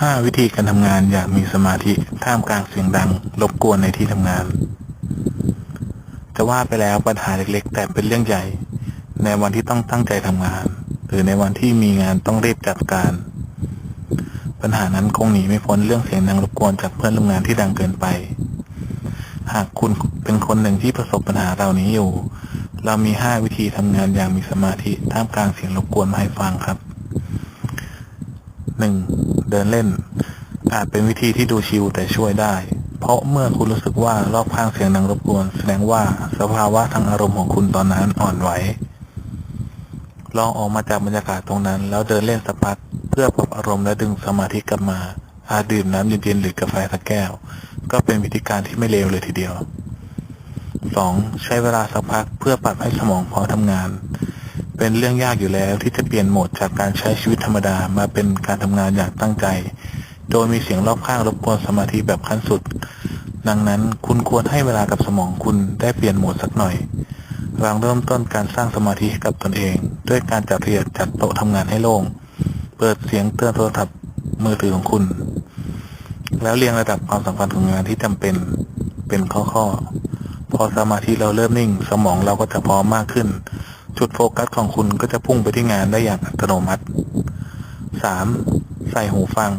5 วิธีการทำงานอย่างมีสมาธิท่ามกลางเสียงดังรบกวนในที่ทำงาน จะว่าไปแล้วปัญหาเล็กๆ แต่เป็นเรื่องใหญ่ ในวันที่ต้องตั้งใจทำงาน หรือในวันที่มีงานต้องรีบจัดการ ปัญหานั้นคงหนีไม่พ้นเรื่องเสียงดังรบกวนจากเพื่อนร่วมงานที่ดังเกินไป หากคุณเป็นคนหนึ่งที่ประสบปัญหาเหล่านี้อยู่ เรามี 5 วิธีทำงานอย่างมีสมาธิท่ามกลางเสียงรบกวนมาให้ฟังครับ 1. เดินเล่น อาจเป็นวิธีที่ดูชิลแต่ช่วยได้ เพราะเมื่อคุณรู้สึกว่ารอบข้างเสียงดังรบกวน แสดงว่าสภาวะทางอารมณ์ของคุณตอนนั้นอ่อนไหวลองออกมาจากบรรยากาศตรงนั้น แล้วเดินเล่นสักพักเพื่อปรับอารมณ์และดึงสมาธิกลับมา อาจดื่มน้ำเย็นๆหรือกาแฟสักแก้ว ก็เป็นวิธีการที่ไม่เลวเลยทีเดียว 2. ใช้เวลาสักพักเพื่อปรับให้สมองพร้อมทำงาน เป็นเรื่องยากอยู่แล้วที่จะเปลี่ยนโหมดจากการใช้ชีวิตธรรมดามาเป็นการทำงานอย่างตั้งใจ โดยมีเสียงรอบข้างรบกวนสมาธิแบบขั้นสุด ดังนั้นคุณควรให้เวลากับสมองคุณได้เปลี่ยนโหมดสักหน่อยลองเริ่มต้นการสร้างสมาธิกับตนเอง ด้วยการจัดเรียนจัดโต๊ะทำงานให้โล่ง เปิดเสียงเตือนโทรศัพท์มือถือของคุณ แล้วเรียงระดับความสำคัญของงานที่จำเป็นเป็นข้อๆพอสมาธิเราเริ่มนิ่ง สมองเราก็จะพร้อมมากขึ้น จุดโฟกัสของคุณก็จะพุ่งไปที่งานได้อย่างอัตโนมัติ 3. ใส่หูฟัง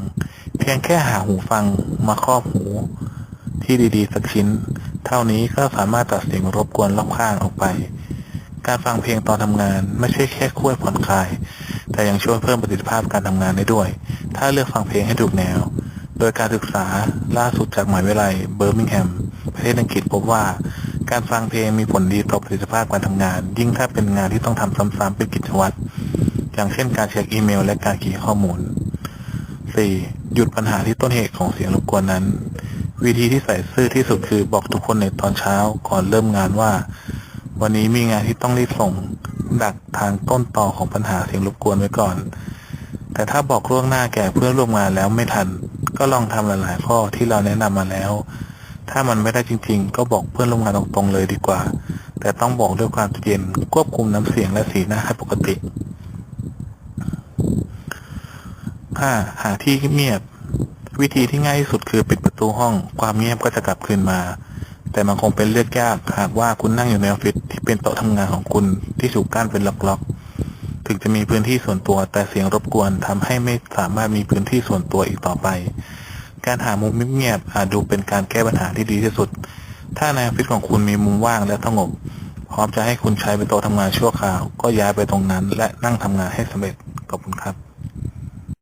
เพียงแค่หาหูฟังมาครอบหู ที่ดีๆ สักชิ้น เท่านี้ก็สามารถตัดเสียงรบกวนรอบข้างออกไป การฟังเพลงตอนทำงานไม่ใช่แค่ช่วยผ่อนคลาย แต่ยังช่วยเพิ่มประสิทธิภาพการทำงานได้ด้วย ถ้าเลือกฟังเพลงให้ถูกแนว โดยการศึกษาล่าสุดจากมหาวิทยาลัยเบอร์มิงแฮมประเทศอังกฤษพบว่า การฟังเพลงมีผลดีต่อประสิทธิภาพการทำงาน ยิ่งถ้าเป็นงานที่ต้องทำซ้ำๆเป็นกิจวัตรอย่างเช่นการเช็คอีเมล และการเขียนข้อมูล 4. หยุดปัญหาที่ต้นเหตุของเสียงรบกวนนั้น วิธีที่ใส่ซื่อที่สุดคือบอกทุกคนในตอนเช้าก่อนเริ่มงานว่า วันนี้มีงานที่ต้องรีบส่ง ดักทางต้นต่อของปัญหาเสียงรบกวนไว้ก่อน แต่ถ้าบอกล่วงหน้าแก่เพื่อนร่วมงานแล้วไม่ทัน ก็ลองทำหลาย ๆ ข้อที่เราแนะนำมาแล้ว ถ้ามันไม่ได้จริง ๆ ก็บอกเพื่อนร่วมงานตรงๆเลยดีกว่า แต่ต้องบอกด้วยความใจเย็นควบคุมน้ำเสียงและสีหน้าให้ปกติ 5. หาที่เงียบ วิธีที่ง่ายที่สุดคือปิดประตูห้อง ความเงียบก็จะกลับคืนมา แต่มันคงเป็นเลือกยากหากว่าคุณนั่งอยู่ในออฟฟิศที่เป็นโต๊ะทำงานของคุณที่ถูกกั้นเป็นล็อกๆ ถึงจะมีพื้นที่ส่วนตัวแต่เสียงรบกวนทำให้ไม่สามารถมีพื้นที่ส่วนตัวอีกต่อไป การหามุมเงียบๆอาจดูเป็นการแก้ปัญหาที่ดีที่สุด ถ้าในออฟฟิศของคุณมีมุมว่างและสงบ พร้อมจะให้คุณใช้เป็นโต๊ะทำงานชั่วคราว ก็ย้ายไปตรงนั้น และนั่งทำงานให้สำเร็จขอบคุณครับ